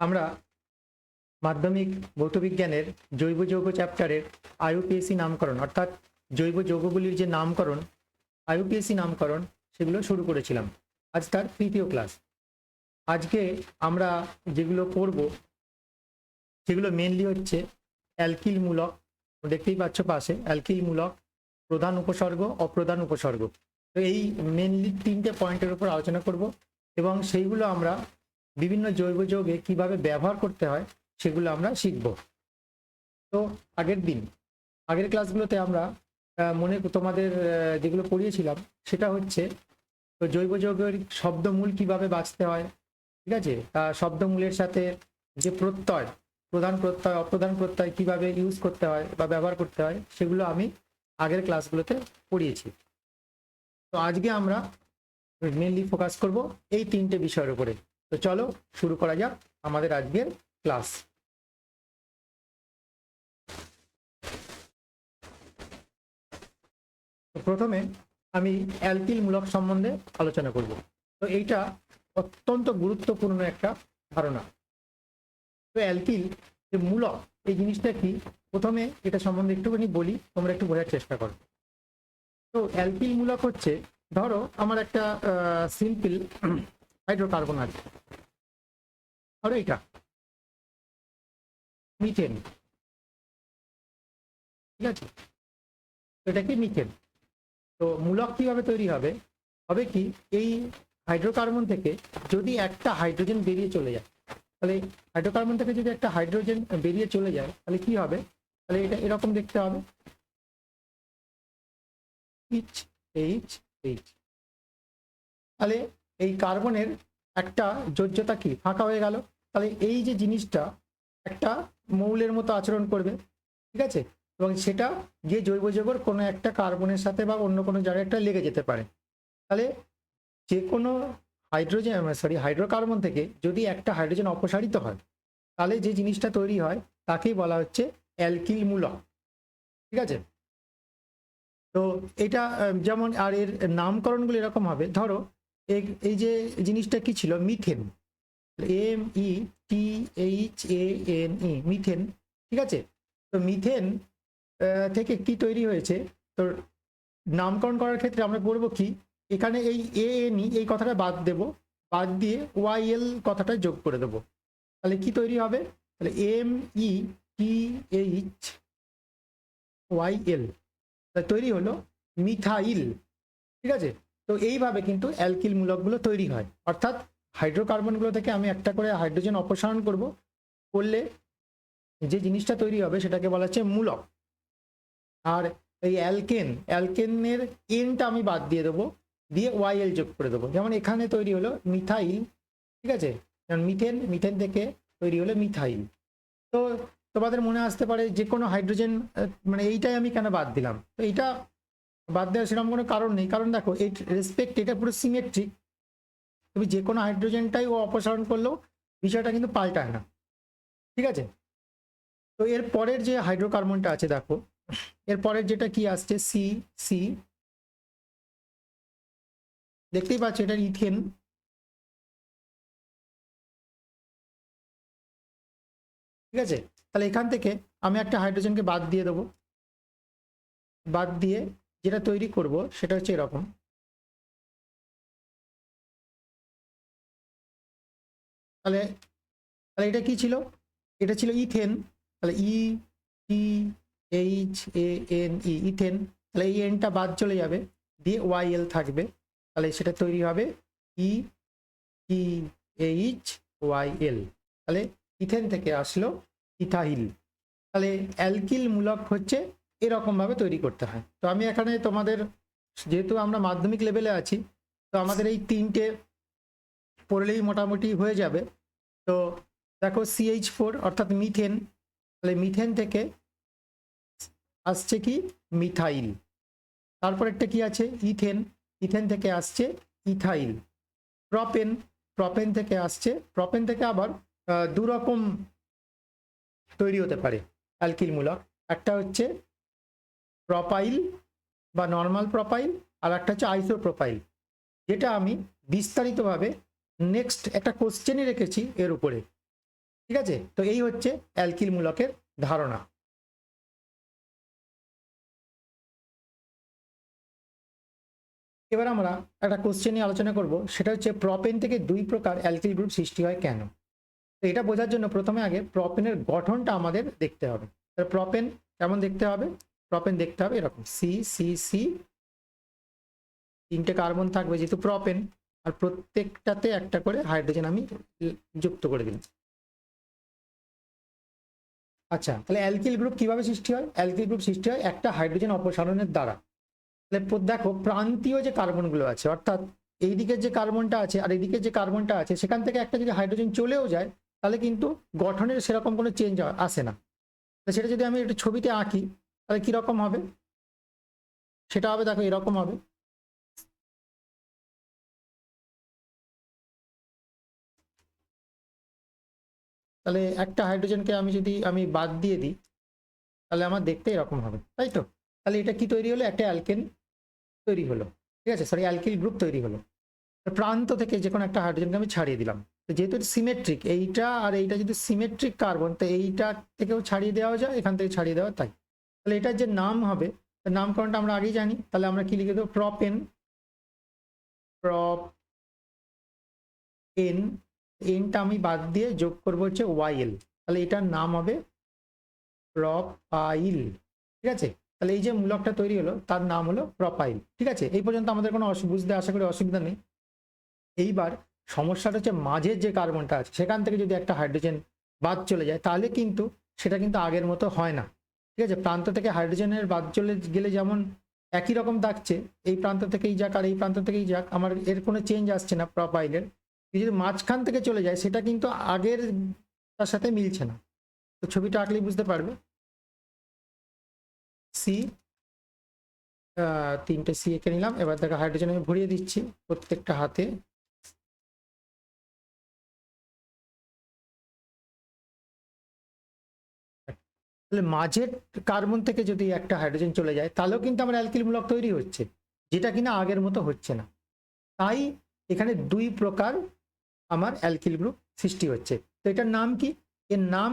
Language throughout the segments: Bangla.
আমরা মাধ্যমিক ভৌতবিজ্ঞানের জৈব যৌগ চ্যাপ্টারের আইউপিএসসি নামকরণ, অর্থাৎ জৈব যৌগগুলির যে নামকরণ আইউপিএসসি নামকরণ, সেগুলো শুরু করেছিলাম। আজ তার তৃতীয় ক্লাস আজকে আমরা যেগুলো পড়ব, সেগুলো মেনলি হচ্ছে অ্যালকিল মূলক দেখতেই পাচ্ছ পাশে অ্যালকিল মূলক প্রধান উপসর্গ, অপ্রধান উপসর্গ। তো এই মেনলি তিনটে পয়েন্টের উপর আলোচনা করব এবং সেইগুলো আমরা বিভিন্ন জৈব যৌগে কীভাবে ব্যবহার করতে হয় সেগুলো আমরা শিখব। তো আগের দিন, আগের ক্লাসগুলোতে আমরা মনে তোমাদের যেগুলো পড়িয়েছিলাম, সেটা হচ্ছে, তো জৈব যৌগের শব্দমূল কীভাবে বাঁচতে হয়, ঠিক আছে? শব্দমূলের সাথে যে প্রত্যয়, প্রধান প্রত্যয়, অপ্রধান প্রত্যয় কীভাবে ইউজ করতে হয় বা ব্যবহার করতে হয়, সেগুলো আমি আগের ক্লাসগুলোতে পড়িয়েছি। তো আজকে আমরা মেনলি ফোকাস করব এই তিনটে বিষয়ের উপরে। তো চলো শুরু করা যাক আমাদের আজকের ক্লাস। প্রথমে আমি অ্যালকিল মূলক সম্বন্ধে আলোচনা করব। তো এইটা অত্যন্ত গুরুত্বপূর্ণ একটা ধারণা। তো অ্যালকিল যে মূলক, এই জিনিসটা কি? প্রথমে এটা সম্বন্ধে একটুখানি বলি, তোমরা একটু বোঝার চেষ্টা করো। তো অ্যালকিল মূলক হচ্ছে, ধরো আমার একটা সিম্পল হাইড্রোকার্বন আছে ধরো এটা মিথেন। ঠিক আছে? এটা কি মিথেন? তো মূলক কীভাবে তৈরি হবে? হবে কি, এই হাইড্রোকার্বন থেকে যদি একটা হাইড্রোজেন বেরিয়ে চলে যায়, তাহলে হাইড্রোকার্বন থেকে যদি একটা হাইড্রোজেন বেরিয়ে চলে যায়, তাহলে কি হবে? তাহলে এটা এরকম দেখতে হবে। এইচ এইচ এইচ তাহলে এই কার্বনের একটা যোজ্যতা কি? ফাঁকা হয়ে গেল। তাহলে এই যে জিনিসটা একটা মৌলের মতো আচরণ করবে, ঠিক আছে? এবং সেটা গিয়ে জৈব যৌগর কোনো একটা কার্বনের সাথে বা অন্য কোনো জায়গায় একটা লেগে যেতে পারে। তাহলে যে কোনো হাইড্রোজেন সরি হাইড্রোকার্বন থেকে যদি একটা হাইড্রোজেন অপসারিত হয়, তাহলে যে জিনিসটা তৈরি হয়, তাকেই বলা হচ্ছে অ্যালকিল মূলক ঠিক আছে? তো এটা যেমন আর এর নামকরণগুলো এরকম হবে। ধরো এই- যে জিনিসটা কি ছিল? Methane. M E T H A N E methane, ঠিক আছে? তো মিথেন থেকে কি তৈরি হয়েছে? তো নামকরণ করার ক্ষেত্রে আমরা বলব কি, এখানে এই এ এন ই এই কথাটা বাদ দেব। বাদ দিয়ে ওয়াই এল কথাটা যোগ করে দেবো। তাহলে কি তৈরি হবে? তাহলে M E T H Y L তৈরি হলো মিথাইল, ঠিক আছে? তো এইভাবে কিন্তু অ্যালকিল মূলকগুলো তৈরি হয়। অর্থাৎ হাইড্রোকার্বনগুলো থেকে আমি একটা করে হাইড্রোজেন অপসারণ করব। করলে যে জিনিসটা তৈরি হবে সেটাকে বলা হচ্ছে মূলক। আর এই অ্যালকেন, অ্যালকেনের এনটা আমি বাদ দিয়ে দেবো, দিয়ে ওয়াইএল যোগ করে দেবো। যেমন এখানে তৈরি হলো মিথাইল, ঠিক আছে? যেমন মিথেন মিথেন থেকে তৈরি হলো মিথাইল। তো তোমাদের মনে আসতে পারে যে কোনো হাইড্রোজেন মানে এইটাই আমি কেন বাদ দিলাম? তো এইটা বাদ দেওয়ার সেরকম কোনো কারণ নেই। কারণ দেখো, এই রেসপেক্ট এটা পুরো সিমেট্রিক তুমি যে কোনো হাইড্রোজেনটাই ও অপসারণ করলেও বিষয়টা কিন্তু পাল্টায় না। ঠিক আছে? তো এর পরের যে হাইড্রোকার্বনটা আছে, দেখো, এর পরের যেটা কি আসছে? সি সি দেখতেই পাচ্ছ, এটা ইথেন ঠিক আছে? তাহলে এখান থেকে আমি একটা হাইড্রোজেনকে বাদ দিয়ে দেবো। বাদ দিয়ে যেটা তৈরি করব সেটা হচ্ছে এরকম। তাহলে তাহলে এটা কি ছিল? এটা ছিল ইথেন। তাহলে E, T, H, A, N, E, ethane. তাহলে এই এনটা বাদ চলে যাবে। দিয়ে ওয়াই এল থাকবে। তাহলে সেটা তৈরি হবে ই, টি, এইচ, ওয়াই এল। তাহলে ইথেন থেকে আসলো ইথাইল। তাহলে অ্যালকিল মূলক হচ্ছে এরকম ভাবে তৈরি করতে হয়। তো আমি এখানে তোমাদের যেহেতু আমরা মাধ্যমিক লেভেলে আছি তো আমাদের এই তিনটে পড়লেই মোটামুটি হয়ে যাবে। তো দেখো সিএইচ ফোর অর্থাৎ মিথেন তাহলে মিথেন থেকে আসছে কি? মিথাইল তারপর একটা কি আছে? ইথেন ইথেন থেকে আসছে ইথাইল প্রপেন প্রপেন থেকে আসছে প্রপেন থেকে আবার আহ, দু রকম তৈরি হতে পারে অ্যালকিল মূলক একটা হচ্ছে প্রপাইল বা নর্মাল প্রপাইল আর একটা হচ্ছে আইসো প্রোপাইল যেটা আমি বিস্তারিতভাবে নেক্সট একটা কোশ্চেনই রেখেছি এর উপরে। ঠিক আছে? তো এই হচ্ছে অ্যালকিল মূলকের ধারণা। এবার আমরা একটা কোশ্চেন নিয়ে আলোচনা করব, সেটা হচ্ছে প্রপেন থেকে দুই প্রকার অ্যালকিল গ্রুপ সৃষ্টি হয় কেন? তো এটা বোঝার জন্য প্রথমে আগে প্রপেনের গঠনটা আমাদের দেখতে হবে। প্রপেন কেমন দেখতে হবে? প্রপেন দেখতে হবে, এরকম সি সি সি তিনটে কার্বন থাকবে যেহেতু প্রপেন আর প্রত্যেকটাতে একটা করে হাইড্রোজেন আমি যুক্ত করে দিলাম। আচ্ছা তাহলে অ্যালকিল গ্রুপ কীভাবে সৃষ্টি হয়? অ্যালকিল গ্রুপ সৃষ্টি হয় একটা হাইড্রোজেন অপসারণের দ্বারা। তাহলে দেখো প্রান্তীয় যে কার্বনগুলো আছে, অর্থাৎ এই দিকের যে কার্বনটা আছে আর এদিকে যে কার্বনটা আছে, সেখান থেকে একটা যদি হাইড্রোজেন চলেও যায়, তাহলে কিন্তু গঠনের সেরকম কোনো চেঞ্জ আসে না। সেটা যদি আমি একটু ছবিতে আঁকি তাহলে কীরকম হবে? সেটা হবে, দেখো এরকম হবে। তাহলে একটা হাইড্রোজেনকে আমি যদি আমি বাদ দিয়ে দিই, তাহলে আমার দেখতে এরকম হবে, তাই তো? তাহলে এটা কি তৈরি হলো? একটা অ্যালকেন তৈরি হলো, ঠিক আছে? সরি, অ্যালকিল গ্রুপ তৈরি হলো। প্রান্ত থেকে যে কোনো একটা হাইড্রোজেনকে আমি ছাড়িয়ে দিলাম। তো যেহেতু সিমেট্রিক, এইটা আর এইটা যদি সিমেট্রিক কার্বন, তো এইটা থেকেও ছাড়িয়ে দেওয়া যায়, এখান থেকে ছাড়িয়ে দেওয়া তাই। তাহলে এটার যে নাম হবে নামকরণটা আমরা আগেই জানি, তাহলে আমরা কি লিখে দেবো? প্রপেন প্রপ এন এনটা আমি বাদ দিয়ে যোগ করব হচ্ছে ওয়াইএল তাহলে এটার নাম হবে প্রপাইল ঠিক আছে? তাহলে এই যে মূলকটা তৈরি হলো, তার নাম হলো প্রপাইল ঠিক আছে? এই পর্যন্ত আমাদের কোনো বুঝতে আশা করি অসুবিধা নেই। এইবার সমস্যাটা হচ্ছে মাঝের যে কার্বনটা আছে, সেখান থেকে যদি একটা হাইড্রোজেন বাদ চলে যায়, তাহলে কিন্তু সেটা কিন্তু আগের মতো হয় না। ঠিক আছে, প্রান্ত থেকে হাইড্রোজেনের বাদ চলে গেলে যেমন একই রকম দাগছে এই প্রান্ত থেকেই যাক আর এই প্রান্ত থেকেই যাক, আমার এর কোনো চেঞ্জ আসছে না প্রপাইলের যদি মাঝখান থেকে চলে যায় সেটা কিন্তু আগের তার সাথে মিলছে না। তো ছবিটা আঁকলেই বুঝতে পারবে। সি তিনটে সি এঁকে নিলাম, এবার দেখো হাইড্রোজেন আমি ভরিয়ে দিচ্ছি প্রত্যেকটা হাতে। তাহলে মাঝের কার্বন থেকে যদি একটা হাইড্রোজেন চলে যায়, তাহলেও কিন্তু আমার অ্যালকিল মূলক তৈরি হচ্ছে, যেটা কিনা আগের মতো হচ্ছে না। তাই এখানে দুই প্রকার আমার অ্যালকিল গ্রুপ সৃষ্টি হচ্ছে। তো এটার নাম কি? এর নাম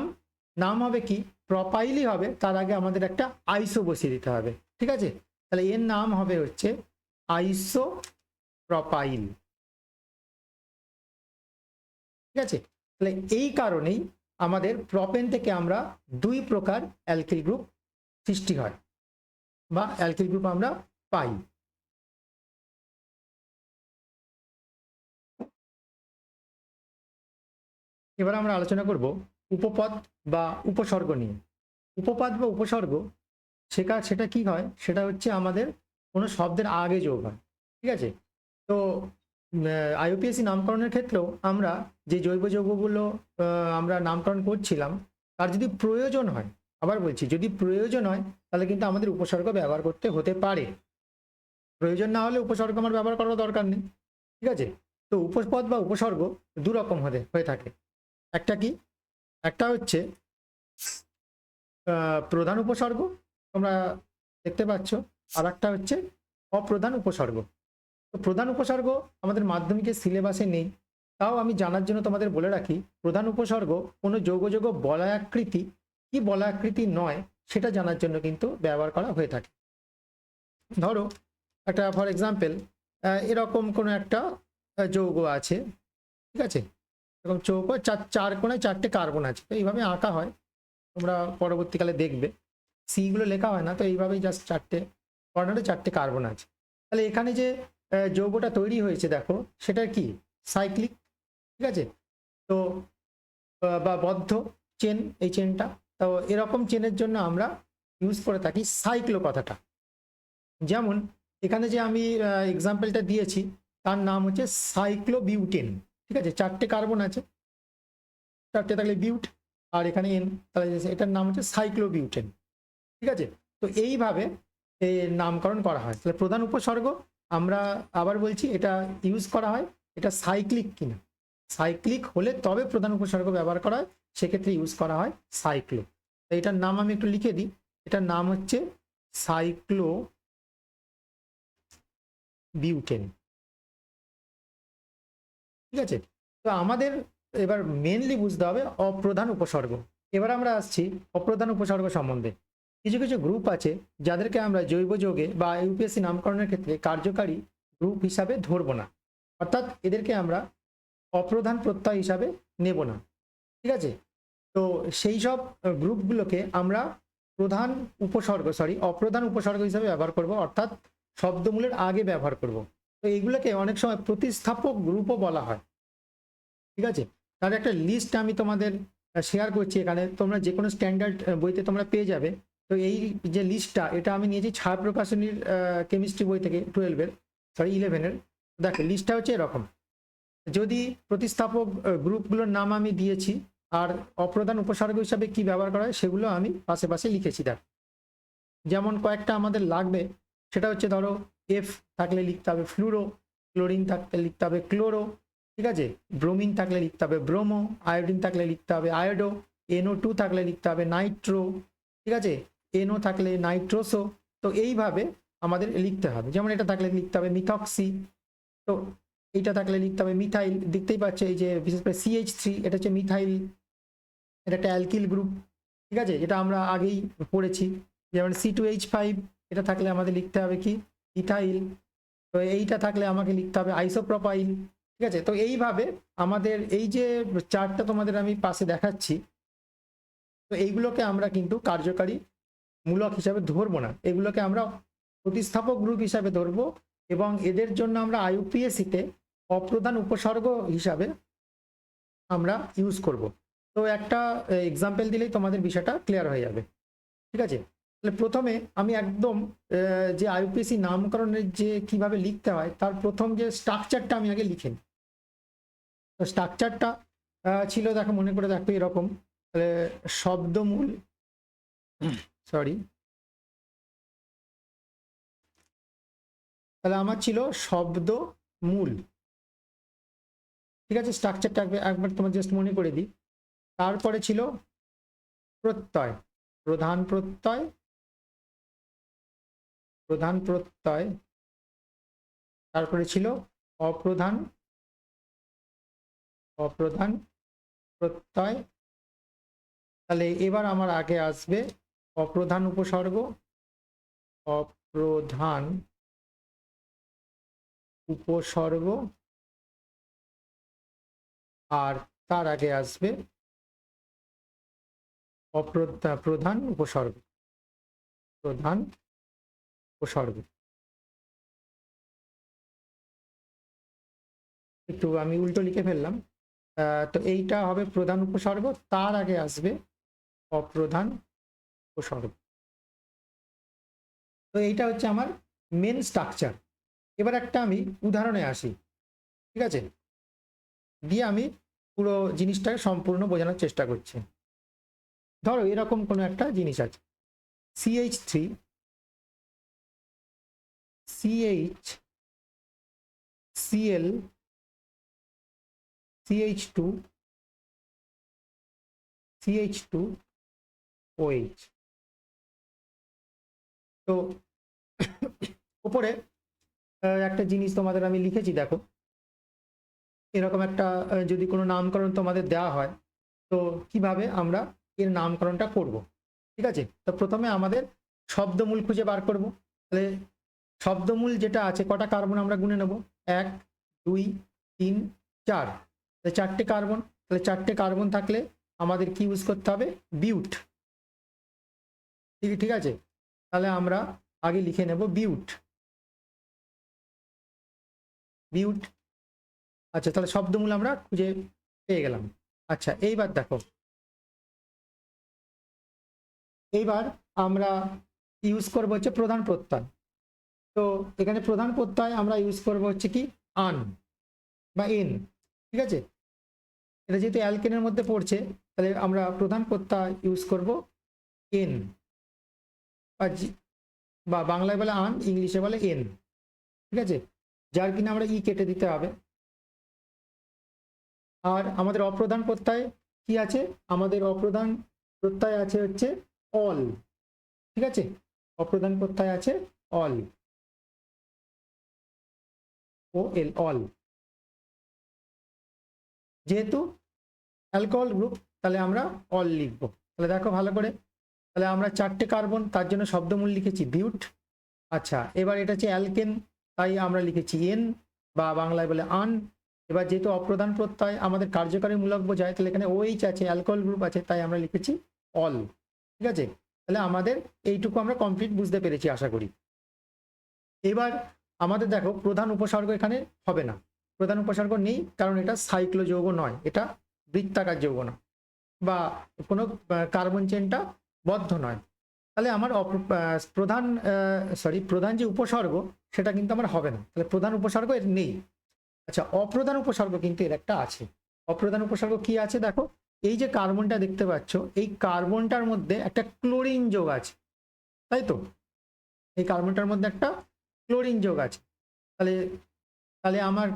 নাম হবে কি? প্রপাইলই হবে, তার আগে আমাদের একটা আইসো বসিয়ে দিতে হবে, ঠিক আছে? তাহলে এর নাম হবে হচ্ছে আইসো প্রপাইল ঠিক আছে? তাহলে এই কারণেই আমাদের প্রপেন থেকে আমরা দুই প্রকার অ্যালকিল গ্রুপ সৃষ্টি হয় বা অ্যালকিল গ্রুপ আমরা পাই। এবার আমরা আলোচনা করব উপপদ বা উপসর্গ নিয়ে। উপপদ বা উপসর্গ সেটা সেটা কি হয়? সেটা হচ্ছে আমাদের কোনো শব্দের আগে যোগ হয়, ঠিক আছে? তো আইওপিএসসি নামকরণের ক্ষেত্রেও আমরা যে জৈব যৌগগুলো আমরা নামকরণ করছিলাম, তার যদি প্রয়োজন হয়, আবার বলছি, যদি প্রয়োজন হয়, তাহলে কিন্তু আমাদের উপসর্গ ব্যবহার করতে হতে পারে। প্রয়োজন না হলে উপসর্গ আমার ব্যবহার করার দরকার নেই, ঠিক আছে? তো উপপদ বা উপসর্গ দু রকম হতে, হয়ে থাকে। একটা কি? একটা হচ্ছে প্রধান উপসর্গ, তোমরা দেখতে পাচ্ছ আর একটা হচ্ছে অপ্রধান উপসর্গ। তো প্রধান উপসর্গ আমাদের মাধ্যমিকের সিলেবাসে নেই। তাও আমি জানার জন্য তোমাদের বলে রাখি, প্রধান উপসর্গ কোনো যোগযোগ বলয়াকৃতি, কি বলয়াকৃতি নয় সেটা জানার জন্য কিন্তু ব্যবহার করা হয়ে থাকে। ধরো, একটা ফর এক্সাম্পল এরকম কোনো একটা যৌগ আছে, ঠিক আছে? এরকম চৌকো, চার চার কোণায় চারটে কার্বন আছে, তো এইভাবে আঁকা হয়, তোমরা পরবর্তীকালে দেখবে। সিগুলো লেখা হয় না, তো এইভাবেই জাস্ট চারটে, কর্নারে চারটে কার্বন আছে। তাহলে এখানে যে যৌগটা তৈরি হয়েছে, দেখো। সেটা কি? সাইক্লিক ঠিক আছে? তো বা বদ্ধ চেন এই চেনটা তো এরকম চেনের জন্য আমরা ইউজ করে থাকি সাইক্লো কথাটা। যেমন, এখানে যে আমি এক্সাম্পলটা দিয়েছি, তার নাম হচ্ছে সাইক্লোবিউটেন ঠিক আছে? চারটে কার্বন আছে। চারটে থাকলে বিউট আর এখানে এন তাহলে এটার নাম হচ্ছে সাইক্লোবিউটেন ঠিক আছে? তো এইভাবে নামকরণ করা হয়। তাহলে প্রধান উপসর্গ আমরা আবার বলছি এটা ইউজ করা হয়, এটা সাইক্লিক কিনা। সাইক্লিক হলে তবে প্রধান উপসর্গ ব্যবহার করা হয়, সেক্ষেত্রে ইউজ করা হয় সাইক্লো এটার নাম আমি একটু লিখে দিই। এটার নাম হচ্ছে সাইক্লো বিউটেন ঠিক আছে? তো আমাদের এবার মেনলি বুঝতে হবে অপ্রধান উপসর্গ। এবার আমরা আসছি অপ্রধান উপসর্গ সম্বন্ধে। কিছু কিছু গ্রুপ আছে যাদেরকে আমরা জৈব যোগে বা ইউপিএসসি নামকরণের ক্ষেত্রে কার্যকারী গ্রুপ হিসাবে ধরবো না। অর্থাৎ এদেরকে আমরা অপ্রধান প্রত্যয় হিসাবে নেব না। ঠিক আছে? তো সেই সব গ্রুপগুলোকে আমরা প্রধান উপসর্গ সরি অপ্রধান উপসর্গ হিসাবে ব্যবহার করব, অর্থাৎ শব্দমূলের আগে ব্যবহার করব। তো এইগুলোকে অনেক সময় প্রতিস্থাপক গ্রুপও বলা হয়। ঠিক আছে? তার একটা লিস্ট আমি তোমাদের শেয়ার করছি এখানে। তোমরা যে কোনো স্ট্যান্ডার্ড বইতে তোমরা পেয়ে যাবে। তো এই যে লিস্টটা এটা আমি নিয়েছি ছায়া প্রকাশনীর কেমিস্ট্রি বই থেকে টুয়েলভের সরি ইলেভেনের দেখো লিস্টটা হচ্ছে এরকম। যদি প্রতিস্থাপক গ্রুপগুলোর নাম আমি দিয়েছি, আর অপ্রধান উপসর্গ হিসাবে কি ব্যবহার করা হয়, সেগুলো আমি পাশে পাশে লিখেছি, দেখ। যেমন কয়েকটা আমাদের লাগবে, সেটা হচ্ছে ধরো এফ থাকলে লিখতে হবে ফ্লুরো ক্লোরিন থাকলে লিখতে হবে ক্লোরো ঠিক আছে? ব্রোমিন থাকলে লিখতে হবে ব্রোমো আয়োডিন থাকলে লিখতে হবে আয়োডো এনও টু থাকলে লিখতে হবে নাইট্রো ঠিক আছে? এনও থাকলে নাইট্রোসো তো এইভাবে আমাদের লিখতে হবে। যেমন এটা থাকলে লিখতে হবে মিথক্সি তো এটা থাকলে লিখতে হবে মিথাইল দেখতেই পাচ্ছে এই যে বিশেষ করে সিএইচ থ্রি এটা হচ্ছে মিথাইল এটা একটা অ্যালকিল গ্রুপ ঠিক আছে? যেটা আমরা আগেই পড়েছি। যেমন সি টু এইচ ফাইভ এটা থাকলে আমাদের লিখতে হবে কি? ইথাইল তো এইটা থাকলে আমাকে লিখতে হবে আইসোপ্রোপাইল ঠিক আছে? তো এইভাবে আমাদের এই যে চারটা তোমাদের আমি পাশে দেখাচ্ছি, তো এইগুলোকে আমরা কিন্তু কার্যকারী মূলক হিসাবে ধরবো না। এগুলোকে আমরা প্রতিস্থাপক গ্রুপ হিসাবে ধরবো এবং এদের জন্য আমরা আইউপিএসিতে অপ্রধান উপসর্গ হিসাবে আমরা ইউজ করব। তো একটা এক্সাম্পল দিলেই তোমাদের বিষয়টা ক্লিয়ার হয়ে যাবে। ঠিক আছে? তাহলে প্রথমে আমি একদম যে আইউপিএসি নামকরণের যে কীভাবে লিখতে হয়, তার প্রথম যে স্ট্রাকচারটা আমি আগে লিখে নিই। তো স্ট্রাকচারটা ছিল, দেখো, মনে করে দেখো এরকম। তাহলে শব্দমূল সরি তাহলে আমার ছিল শব্দ মূল। ঠিক আছে স্ট্রাকচারটা একবার তোমার জাস্ট মনে করে দিই। তারপরে ছিল প্রত্যয়। প্রধান প্রত্যয়। প্রধান প্রত্যয়। তারপরে ছিল অপ্রধান। অপ্রধান প্রত্যয়। তাহলে এবার আমার আগে আসবে অপ্রধান উপসর্গ অপ্রধান উপসর্গ, আর তার আগে আসবে প্রধান উপসর্গ। প্রধান উপসর্গ। একটু আমি উল্টো লিখে ফেললাম। তো এইটা হবে প্রধান উপসর্গ, তার আগে আসবে অপ্রধান উপসর্গ তো এইটা হচ্ছে আমার মেন স্ট্রাকচার এবার একটা আমি উদাহরণে আসি, ঠিক আছে? দিয়ে আমি পুরো জিনিসটাকে সম্পূর্ণ বোঝানোর চেষ্টা করছি। ধরো এরকম কোনো একটা জিনিস আছে। CH three CH CL CH two CH two OH তো আহ, একটা জিনিস তোমাদের আমি লিখেছি দেখো। এরকম একটা যদি কোনো নামকরণ তোমাদের দেওয়া হয় তো কীভাবে আমরা এর নামকরণটা করব? ঠিক আছে? তো প্রথমে আমাদের শব্দমূল খুঁজে বার করব। তাহলে শব্দমূল যেটা আছে কটা কার্বন আমরা গুনে নেব? এক দুই তিন চার। তাহলে চারটে কার্বন তাহলে চারটে কার্বন থাকলে আমাদের কি ইউজ করতে হবে? বিউট। ঠিক ঠিক আছে? তাহলে আমরা আগে লিখে নেব বিউট। বিউট। আচ্ছা তাহলে শব্দমূল আমরা খুঁজে পেয়ে গেলাম। আচ্ছা এইবার দেখো। এইবার আমরা ইউজ করব হচ্ছে প্রধান প্রত্যয়। তো এখানে প্রধান প্রত্যয় আমরা ইউজ করব হচ্ছে কি? আন বা এন, ঠিক আছে? এটা যেহেতু অ্যালকেনের মধ্যে পড়ছে, তাহলে আমরা প্রধান প্রত্যয় ইউজ করব এন। বা বাংলায় বলে আন, ইংলিশে বলে এন। ঠিক আছে? যার কিনা আমরা ই কেটে দিতে হবে। আর আমাদের অপ্রধান প্রত্যয় কি আছে? আমাদের অপ্রধান প্রত্যয় আছে হচ্ছে অল। ঠিক আছে? অপ্রধান প্রত্যয় আছে অল। O L, ol. যেহেতু অ্যালকোহল গ্রুপ, তাহলে আমরা অল লিখব। তাহলে দেখো ভালো করে। তাহলে আমরা চারটে কার্বন তার জন্য শব্দমূল লিখেছি বিউট। আচ্ছা এবার এটা হচ্ছে অ্যালকেন তাই আমরা লিখেছি এন বা বাংলায় বলে আন এবার যেহেতু অপ্রধান প্রত্যয়, আমাদের কার্যকারী মূলক বোঝায়, তাহলে এখানে ওইচ আছে অ্যালকোহল গ্রুপ আছে, তাই আমরা লিখেছি অল ঠিক আছে? তাহলে আমাদের এইটুকু আমরা কমপ্লিট বুঝতে পেরেছি, আশা করি। এবার আমাদের দেখো, প্রধান উপসর্গ এখানে হবে না। প্রধান উপসর্গ নেই, কারণ এটা সাইক্লো যৌগ নয়, এটা বৃত্তাকার যৌগ না। বা কোনো কার্বন চেনটা বদ্ধ নয়। তাহলে আমার প্রধান সরি প্রধান যে উপসর্গ, সেটা কিন্তু আমার হবে না। তাহলে প্রধান উপসর্গ এর নেই। আচ্ছা অপ্রধান উপসর্গ কিন্তু এর একটা আছে। অপ্রধান উপসর্গ কি আছে দেখো? এই যে কার্বনটা দেখতে পাচ্ছ, এই কার্বনটার মধ্যে একটা ক্লোরিন যোগ আছে। তাই তো? এই কার্বনটার মধ্যে একটা ক্লোরিন যোগ আছে। তাহলে তাহলে আমার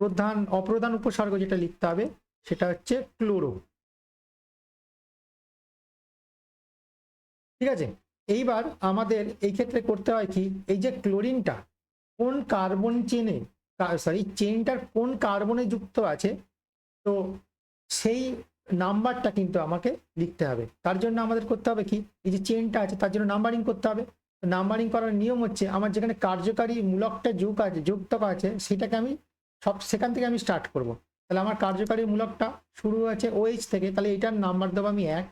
প্রধান, অপ্রধান উপসর্গ যেটা লিখতে হবে, সেটা হচ্ছে ক্লোরো। ঠিক আছে? এইবার আমাদের এই ক্ষেত্রে করতে হয় কি? এই যে ক্লোরিনটা কোন কার্বন চেনে সরি চেনটার কোন কার্বনে যুক্ত আছে, তো সেই নাম্বারটা কিন্তু আমাকে লিখতে হবে। তার জন্য আমাদের করতে হবে কি? এই যে চেনটা আছে, তার জন্য নাম্বারিং করতে হবে। নাম্বারিং করার নিয়ম হচ্ছে, আমার যেখানে কার্যকারী মূলকটা যোগ আছে যুক্ত আছে, সেটাকে আমি সব, সেখান থেকে আমি স্টার্ট করব। তাহলে আমার কার্যকারী মূলকটা শুরু আছে ওএইচ থেকে, তাহলে এটার নাম্বার দেবো আমি এক,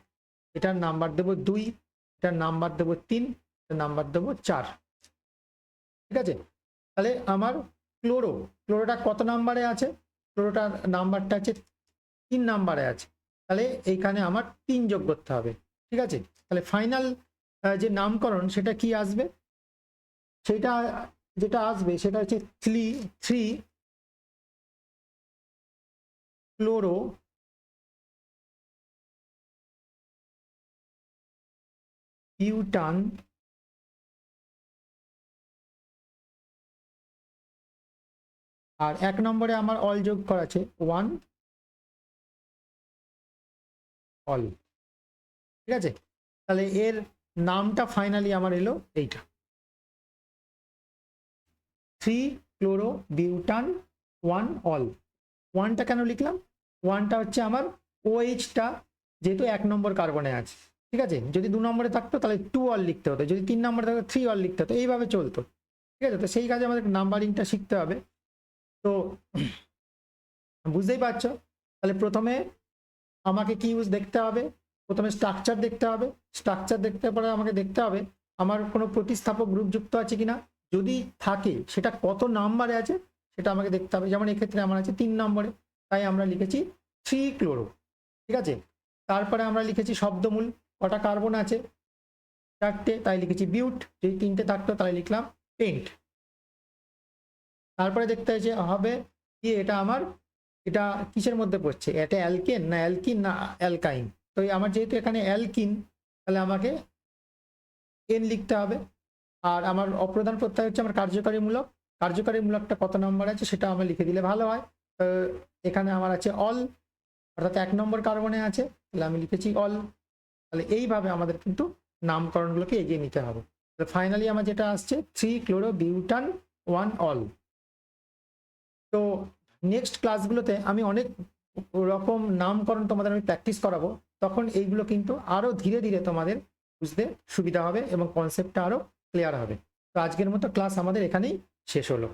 এটার নাম্বার দেবো দুই এটার নাম্বার দেবো তিন নাম্বার দেবো চার। ঠিক আছে? তাহলে আমার ক্লোরো ক্লোরোটা কত নাম্বারে আছে? ক্লোরোটার নাম্বারটা আছে তিন নাম্বারে আছে। তাহলে এইখানে আমার তিন যোগ করতে হবে। ঠিক আছে? তাহলে ফাইনাল যে নামকরণ, সেটা কি আসবে? সেটা, যেটা আসবে, সেটা হচ্ছে থ্রি থ্রি ক্লোরো ইউটান আর এক নম্বরে আমার অল যোগ করা আছে ওয়ান অল ঠিক আছে? তাহলে এর নামটা ফাইনালি আমার এলো এইটা। Three chloro butan one ol ওয়ানটা কেন লিখলাম? ওয়ানটা হচ্ছে আমার ওএইচটা যেহেতু এক নম্বর কার্বনে আছে। ঠিক আছে? যদি দু নম্বরে থাকতো, তাহলে টু অল লিখতে হতো। যদি তিন নম্বরে থাকতো থ্রি অল লিখতে হতো। এইভাবে চলতো। ঠিক আছে? তো সেই কাজে আমাদের নাম্বারিংটা শিখতে হবে। তো বুঝতেই পারছ? তাহলে প্রথমে আমাকে কি ইউজ দেখতে হবে। প্রথমে স্ট্রাকচার দেখতে হবে। স্ট্রাকচার দেখতে পরে আমাকে দেখতে হবে, আমার কোনো প্রতিস্থাপক গ্রুপ যুক্ত আছে কিনা? যদি থাকে, সেটা কত নাম্বারে আছে, সেটা আমাকে দেখতে হবে। যেমন এক্ষেত্রে আমার আছে তিন নম্বরে, তাই আমরা লিখেছি থ্রি ক্লোরো ঠিক আছে? তারপরে আমরা লিখেছি শব্দমূল। কটা কার্বন আছে? চারটে, তাই লিখেছি বিউট যদি তিনটে থাকতো তাই লিখলাম পেন্ট তারপরে দেখতে হয়েছে, হবে কি এটা আমার, এটা কিসের মধ্যে পড়ছে? এটা অ্যালকেন না অ্যালকিন না অ্যালকাইন? তো আমার যেহেতু এখানে অ্যালকিন, তাহলে আমাকে এন লিখতে হবে। আর আমার অপ্রধান প্রত্যয় হচ্ছে আমার কার্যকারী মূলক কার্যকারী মূলকটা কত নম্বর আছে সেটা আমার লিখে দিলে ভালো হয়। তো এখানে আমার আছে অল, অর্থাৎ এক নম্বর কার্বনে আছে, তাহলে আমি লিখেছি অল। তাহলে এইভাবে আমাদের কিন্তু নামকরণগুলোকে এগিয়ে নিতে হবে। ফাইনালি আমার যেটা আসছে three chloro butan one ol তো নেক্সট ক্লাসগুলোতে আমি অনেক রকম নামকরণ তোমাদের আমি প্র্যাকটিস করাবো। তখন এইগুলো কিন্তু আরও ধীরে ধীরে তোমাদের বুঝতে সুবিধা হবে এবং কনসেপ্টটা আরও ক্লিয়ার হবে। তো আজকের মতো ক্লাস আমাদের এখানেই শেষ হলো।